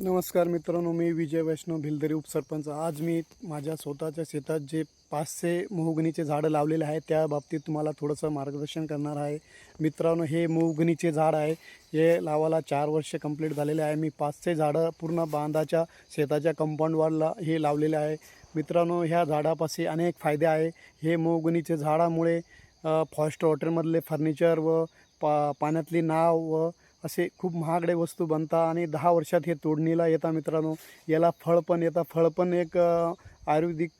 नमस्कार मित्रांनो मी विजय वैष्णव भिलदरी उपसरपंच. आज मी माझ्या स्वतःच्या शेतात जे पाचशे मोहगणीचे झाडं लावलेले आहे त्या बाबतीत तुम्हाला थोडंसं मार्गदर्शन करणार आहे. मित्रांनो हे मोहगणीचे झाड आहे. हे लावायला चार वर्ष कंप्लीट झालेले आहे. मी पाचशे झाडं पूर्ण बांधाच्या शेताच्या कंपाऊंडवरला हे लावलेले आहे. मित्रांनो ह्या झाडापाशी अनेक फायदे आहे. हे मोहगणीचे झाडामुळे फॉस्ट हॉटेलमधले फर्निचर व पा पाण्यातली नाव व असे खूप महागडे वस्तू बनतात आणि दहा वर्षात हे तोडणीला येता मित्रांनो याला फळ पण येतं. फळ पण एक आयुर्वेदिक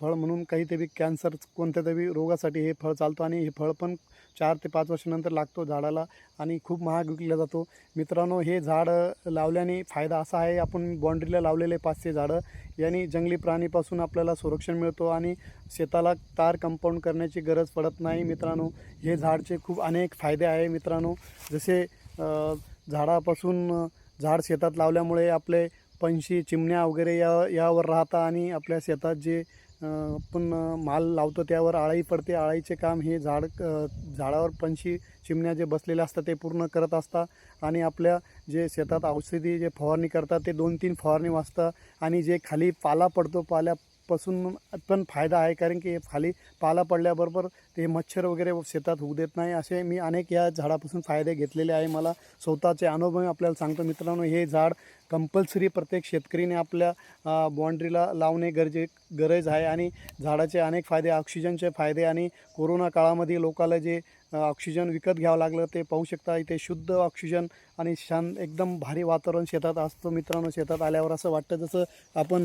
फळ म्हणून काहीतरी कॅन्सर कोणत्या तरी रोगासाठी हे फळ चालतं आणि हे फळ पण चार ते पाच वर्षानंतर लागतो झाडाला आणि खूप महाग विकला जातो. मित्रांनो हे झाड लावल्याने फायदा असा आहे आपण बाँड्रीला लावलेले पाचशे झाडं यांनी जंगली प्राणीपासून आपल्याला संरक्षण मिळतो आणि शेताला तार कंपाऊंड करण्याची गरज पडत नाही मित्रांनो. हे झाडचे खूप अनेक फायदे आहे मित्रांनो. जसे झाडापासून झाड शेतात लावल्यामुळे आपले पंशी चिमण्या वगैरे या यावर राहतात आणि आपल्या शेतात जे आपण माल लावतो त्यावर आळाई पडते. आळाईचे काम हे झाड झाडावर पंशी चिमण्या जे बसलेले असतात ते पूर्ण करत असतात आणि आपल्या जे शेतात औषधी जे फवारणी करतात ते दोन तीन फवारणी वाचतात आणि जे खाली पाला पडतो पाल्या पासून पण फायदा आहे कारण की खाली पाला पडल्याबरोबर ते मच्छर वगैरे शेतात होऊ देत नाही. असे मी अनेक या झाडापासून फायदे घेतलेले आहे. मला स्वतःचे अनुभव आपल्याला सांगतो मित्रांनो हे झाड कंपल्सरी प्रत्येक शेतकरीने आपल्या बाँड्रीला लावणे गरजे गरज आहे. आणि झाडाचे अनेक फायदे ऑक्सिजनचे फायदे आणि कोरोना काळामध्ये लोकाला जे ऑक्सिजन विकत घ्यावं लागलं ते पाहू शकता. इथे शुद्ध ऑक्सिजन आणि शान एकदम भारी वातावरण शेतात असतं मित्रांनो. शेतात आल्यावर असं वाटतं जसं आपण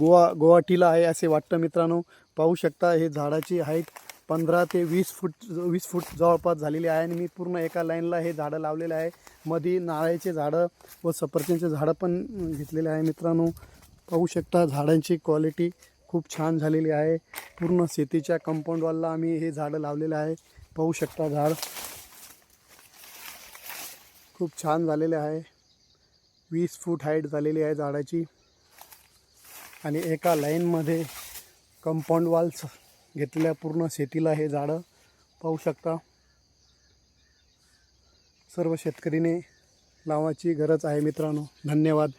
गोवा गोवा गुवाहाटीला आहे असे वाटतं मित्रांनो. पाहू शकता हे झाडाची हाईट पंधरा ते वीस फूट वीस फूट जवळपास झालेली आहे आणि मी पूर्ण एका लाईनला हे झाडं लावलेले आहे. मध्ये नारळाचे झाडं व सफरचंदचे झाडं पण घेतलेले आहे मित्रांनो. पाहू शकता झाडांची क्वालिटी खूप छान झालेली आहे. पूर्ण शेतीच्या कंपाऊंड वॉलला आम्ही हे झाडं लावलेलं आहे. पाहू शकता झाड खूप छान झालेले आहे. वीस फूट हाईट झालेली आहे झाडाची. आणि एका लाईनमध्ये कंपाऊंड वॉल्स घेतलेल्या पूर्ण शेतीला हे झाडं पाहू शकता. सर्व शेतकरीने लावायची गरज आहे मित्रांनो. धन्यवाद.